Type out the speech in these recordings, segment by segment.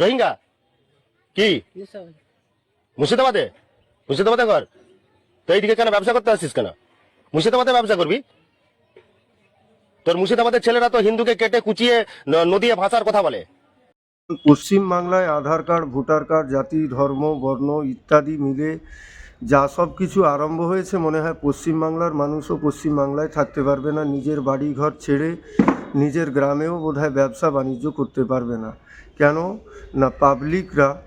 রোহিঙ্গা? কি? মুর্শিদাবাদে? মুর্শিদাবাদে ঘর? তো এইদিকে কেন ব্যবসা করতে আসছিস কেন? মুর্শিদাবাদে ব্যবসা করবি? তোর মুর্শিদাবাদের ছেলেরা তো হিন্দুকে কেটে কুচিয়ে নদিয়ে ভাষার কথা বলে। পশ্চিম বাংলায় আধার কার্ড, ভোটার কার্ড, জাতি, ধর্ম, বর্ণ ইত্যাদি মিলে যা সব কিছু আরম্ভ হয়েছে মনে হয় পশ্চিম বাংলার মানুষও পশ্চিম বাংলায় থাকতে পারবে না। নিজের বাড়ি ঘর ছেড়ে নিজের গ্রামেও বোধহয় ব্যবসা বাণিজ্য করতে পারবে না। কেন? না পাবলিকরা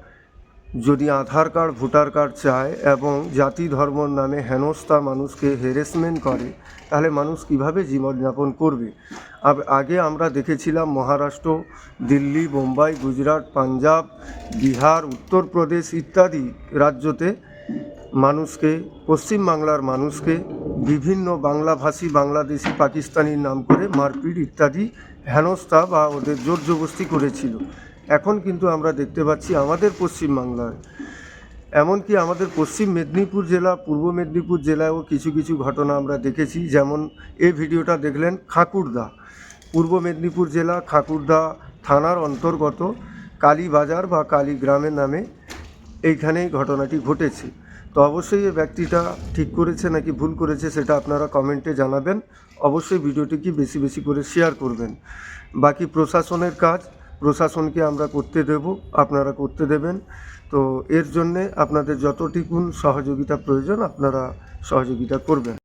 যদি আধার কার্ড, ভোটার কার্ড চায় এবং জাতি ধর্মর নামে হেনস্থা মানুষকে হেরেসমেন্ট করে, তাহলে মানুষ কীভাবে জীবনযাপন করবে? আগে আমরা দেখেছিলাম মহারাষ্ট্র, দিল্লি, বোম্বাই, গুজরাট, পাঞ্জাব, বিহার, উত্তরপ্রদেশ ইত্যাদি রাজ্যতে মানুষকে, পশ্চিমবাংলার মানুষকে বিভিন্ন বাংলাভাষী, বাংলাদেশি, পাকিস্তানির নাম করে মারপিট ইত্যাদি হেনস্থা বা ওদের জোর জবস্তি করেছিল। এখন কিন্তু আমরা দেখতে পাচ্ছি আমাদের পশ্চিমবাংলায়। এমনকি আমাদের পশ্চিম মেদিনীপুর জেলা, পূর্ব মেদিনীপুর জেলায়ও কিছু কিছু ঘটনা আমরা দেখেছি। যেমন এই ভিডিওটা দেখলেন খাকুরদা। পূর্ব মেদিনীপুর জেলা খাকুরদা থানার অন্তর্গত কালীবাজার বা কালীগ্রামের নামে এইখানেই ঘটনাটি ঘটেছে। তো অবশ্যই এই ব্যক্তিটা ঠিক করেছে নাকি ভুল করেছে সেটা আপনারা কমেন্টে জানাবেন। অবশ্যই ভিডিওটিকে বেশি বেশি করে শেয়ার করবেন। বাকি প্রশাসনের কাজ, প্রশাসনকে আমরা করতে দেব, আপনারা করতে দেবেন। তো এর জন্যে আপনাদের যতটুকুন সহযোগিতা প্রয়োজন, আপনারা সহযোগিতা করবেন।